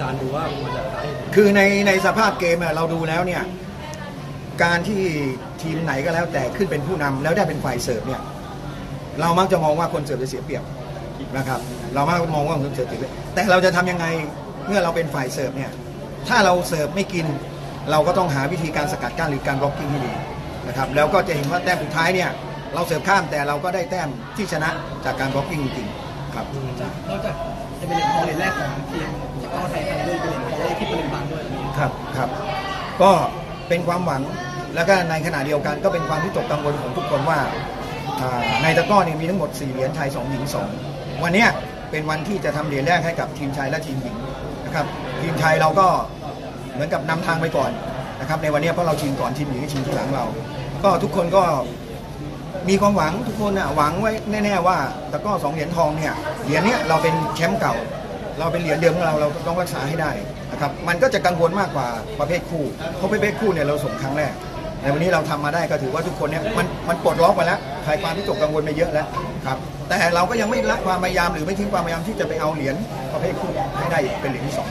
จารย์ดูว่ามันจะได้คือในในสภาพเกมอะเราดูแล้วเนี่ยการที่ทีมไหนก็แล้วแต่ขึ้นเป็นผู้นำแล้วได้เป็นฝ่ายเสิร์ฟเนี่ยเรามักจะมองว่าคนเสิร์ฟจะเสียเปรียบนะครับ เรามักมองว่าคนเสิร์ฟเสียเปรียบแต่เราจะทำยังไงเมื่อเราเป็นฝ่ายเสิร์ฟเนี่ยถ้าเราเสิร์ฟไม่กิน เราก็ต้องหาวิธีการสกัดกั้นหรือการบล็อกกิ้งให้ดีนะครับแล้วก็จะเห็นว่าแต้มสุดท้ายเนี่ยเราเสิร์ฟข้ามแต่เราก็ได้แต้มที่ชนะจากการบล็อกกิ้งจริงๆครับ นอกจากจะเป็นเหรียญทองเหรียญแรกของทีมตะ กร้อไทยไทยด้วยเป็นเหรียญทองแรกที่ปริมบังด้วยครับครับ ก็เป็นความหวังแล้วก็ในขณะเดียวกันก็เป็นความที่ตกกังวลของทุกคนว่าในตะก้อเนี่ยมีทั้งหมด 4 เหรียญชาย 2 หญิง 2 วันนี้เป็นวันที่จะทำเหรียญแรกให้กับทีมชายและทีมหญิงนะครับทีมชายเราก็เหมือนกับนำทางไปก่อนนะครับในวันนี้เพราะเราชิงก่อนทีมหญิงชิงที่หลังเรา ก็ทุกคนก็มีความหวังทุกคนน่ะหวังไว้แน่ ๆ ว่าตะก้อสองเหรียญทองเนี่ยเหรียญเนี้ยเราเป็นแชมป์เก่า เราเป็นเหรียญเดิมของเราเราต้องรักษาให้ได้นะครับมันก็จะกังวลมากกว่าประเภทคู่เพราะประเภทคู่เนี่ยเราส่งครั้งแรกในวันนี้เราทำมาได้ก็ถือว่าทุกคนเนี่ยมันมันปลดล็อกไปแล้วคลายความที่ตกกังวลไปเยอะแล้วครับแต่เราก็ยังไม่ละความพยายามหรือไม่ทิ้งความพยายามที่จะไปเอาเหรียญประเภทคู่ให้ได้เป็นเหรียญที่สอง